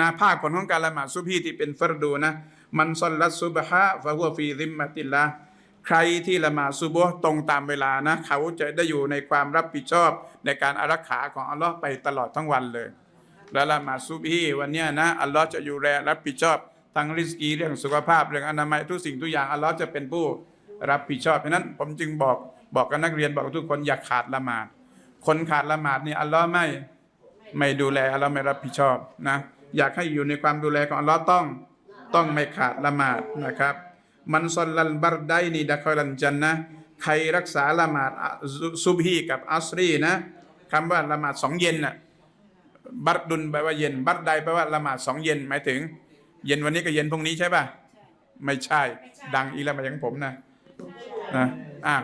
นะภาคผลของการละหมาดซุบฮีที่เป็นฟัรดูนะ มันซอลลัสซุบฮะฟะฮุวฟีซิมมะติลละใครที่ละหมาดซุบฮ์ตรงตามเวลานะ เขาจะได้อยู่ในความรับผิดชอบในการอารักขาของอัลลอฮ์ไปตลอดทั้งวันเลย และละหมาดซุบฮีวันนี้นะอัลลอฮ์จะอยู่แลรับผิดชอบทั้งริสกีเรื่องสุขภาพเรื่องอนามัยทุกสิ่งทุกอย่างอัลลอฮ์จะเป็นผู้รับผิดชอบเพราะนั้นผมจึงบอกบอกกับนักเรียนบอกกับทุกคนอย่าขาดละหมาด คนขาดละหมาดนี่อัลลอฮ์ไม่ไม่ดูแลอัลลอฮ์ไม่รับผิดชอบนะ อยากให้อยู่ในความดูแลของอัลลอฮ์ต้องต้องไม่ขาดละหมาดนะครับ มันซอลลัลบัรไดนีดะคอลันจันนะใครรักษาละหมาดซุบฮีกับอัสรีนะคำว่าละหมาดสองเย็นน่ะบัตดุลแปลว่าเย็น บัตใดแปลว่าละหมาดสองเย็นหมายถึง เย็นวันนี้กับเย็นพรุ่งนี้ใช่ป่ะไม่ใช่ ดังอีแล้วมาอย่างผมนะนะอะ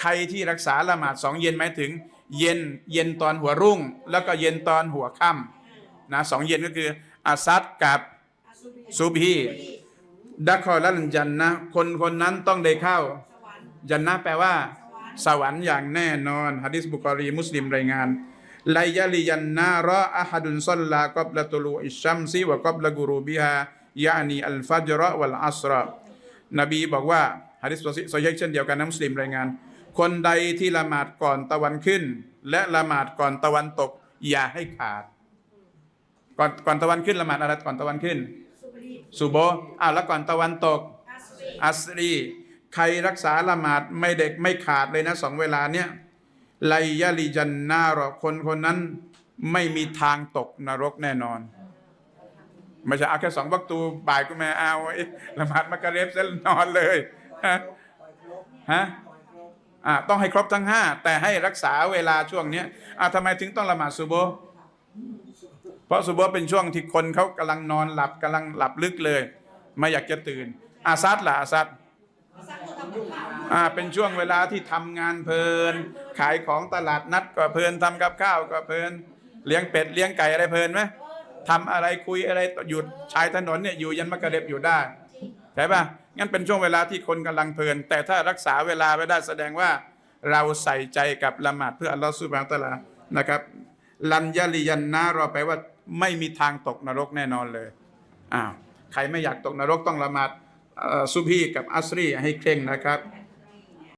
ใครที่รักษาละหมาดสองเย็นหมายถึง เย็นเย็นตอนหัวรุ่ง แล้วก็เย็นตอนหัวค่ำ นะสองเย็นก็คืออาซัดกับซูบีดักคอลันจันนะคนคนนั้นต้องได้เข้าจันนะแปลว่า สวรรค์อย่างแน่นอนฮะดิษบุคอรีมุสลิมรายงานไลยะลียันนารออะฮัดุนซอลลากอบละตุลูอิชัมซีวะกอบละกูรูบิฮายานีอัลฟัจรอวัลอัสรนบีบอกว่าฮะดิษโซยเช่นเดียวกันนะมุสลิมรายงาน คนใดที่ละหมาดก่อนตะวันขึ้น และละหมาดก่อนตะวันตกอย่าให้ขาด ก่อนก่อนตะวันขึ้นละหมาดอะไรก่อนตะวันขึ้นสุโบห์อ้าวแล้วก่อนตะวันตกอัสรี ใครรักษาละหมาดไม่เด็กไม่ขาดเลยนะสองเวลาเนี้ยไลยะลิจันนาหรอคนคนนั้นไม่มีทางตกนรกแน่นอนไม่ใช่เอาแค่สองวักตูบ่ายก็ไม่เอาไอ้ละหมาดมักกะเรฟเส้นนอนเลยฮะฮะอ่าต้องให้ครบทั้งห้าแต่ให้รักษาเวลาช่วงเนี้ยอ่าทำไมถึงต้องละหมาดซุโบห์ เพราะซุโบห์เป็นช่วงที่คนเขากำลังนอนหลับกำลังหลับลึกเลย ไม่อยากจะตื่น อาซัดล่ะอาซัดอ่าเป็นช่วงเวลาที่ทำงานเพลิน ขายของตลาดนัดก็เพลินทำกับข้าวก็เพลิน เลี้ยงเป็ดเลี้ยงไก่อะไรเพลินไหมทำอะไรคุยอะไรหยุดชายถนนเนี่ยอยู่ยันมะกะเร็บอยู่ได้ใช่ปะงั้นเป็นช่วงเวลาที่คนกำลังเพลิน แต่ถ้ารักษาเวลาไว้ได้แสดงว่าเราใส่ใจกับละหมาดเพื่ออัลลอฮฺสุบฮานตะอาลานะครับ ลันยาลิยันนารอไปลว่า ไม่มีทางตกนรกแน่นอนเลยอ้าวใครไม่อยากตกนรกต้องละหมาดซุบฮีกับอัสรีให้เคร่งนะครับ